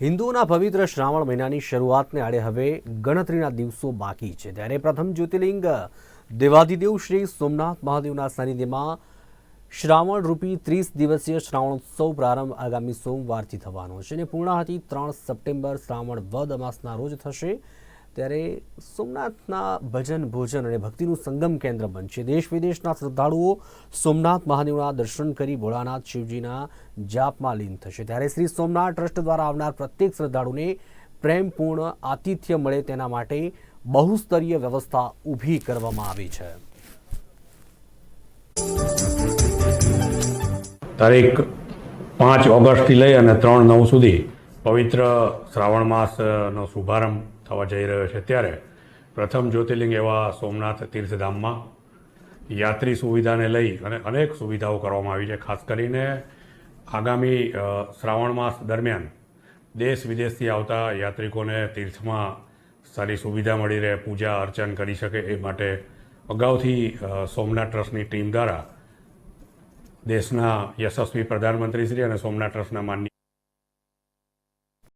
હિન્દુઓના પવિત્ર શ્રાવણ મહિનાની શરૂઆતને આડે હવે ગણતરીના દિવસો બાકી છે. ત્યારે પ્રથમ જ્યોતિર્લિંગ દેવાધિદેવ શ્રી સોમનાથ મહાદેવના સાનિધ્યમાં શ્રાવણ રૂપી ત્રીસ દિવસીય શ્રાવણોત્સવ પ્રારંભ આગામી સોમવારથી થવાનો છે અને પૂર્ણાહતિ ત્રણ સપ્ટેમ્બર શ્રાવણ વદ અમાસના રોજ થશે. ત્યારે સોમનાથના ભજન, ભોજન અને ભક્તિનું સંગમ કેન્દ્ર બનશે. દેશ વિદેશના શ્રદ્ધાળુઓ સોમનાથ મહાદેવના દર્શન કરી ભોળાનાથ શિવજીના જાપમાં લીન થશે. ત્યારે શ્રી સોમનાથ ટ્રસ્ટ દ્વારા આવનાર પ્રત્યેક શ્રદ્ધાળુને પ્રેમપૂર્ણ આતિથ્ય મળે તેના માટે બહુસ્તરીય વ્યવસ્થા ઊભી કરવામાં આવી છે. તારીખ પાંચ ઓગસ્ટથી લઈ અને ત્રણ નવ સુધી પવિત્ર શ્રાવણ માસનો શુભારંભ થવા જઈ રહ્યો છે ત્યારે પ્રથમ જ્યોતિર્લિંગ એવા સોમનાથ તીર્થધામમાં યાત્રી સુવિધાને લઈ અને અનેક સુવિધાઓ કરવામાં આવી છે. ખાસ કરીને આગામી શ્રાવણ માસ દરમિયાન દેશ વિદેશથી આવતા યાત્રિકોને તીર્થમાં સારી સુવિધા મળી રહે, પૂજા અર્ચન કરી શકે એ માટે અગાઉથી સોમનાથ ટ્રસ્ટની ટીમ દ્વારા દેશના યશસ્વી પ્રધાનમંત્રી શ્રી અને સોમનાથ ટ્રસ્ટના માનનીય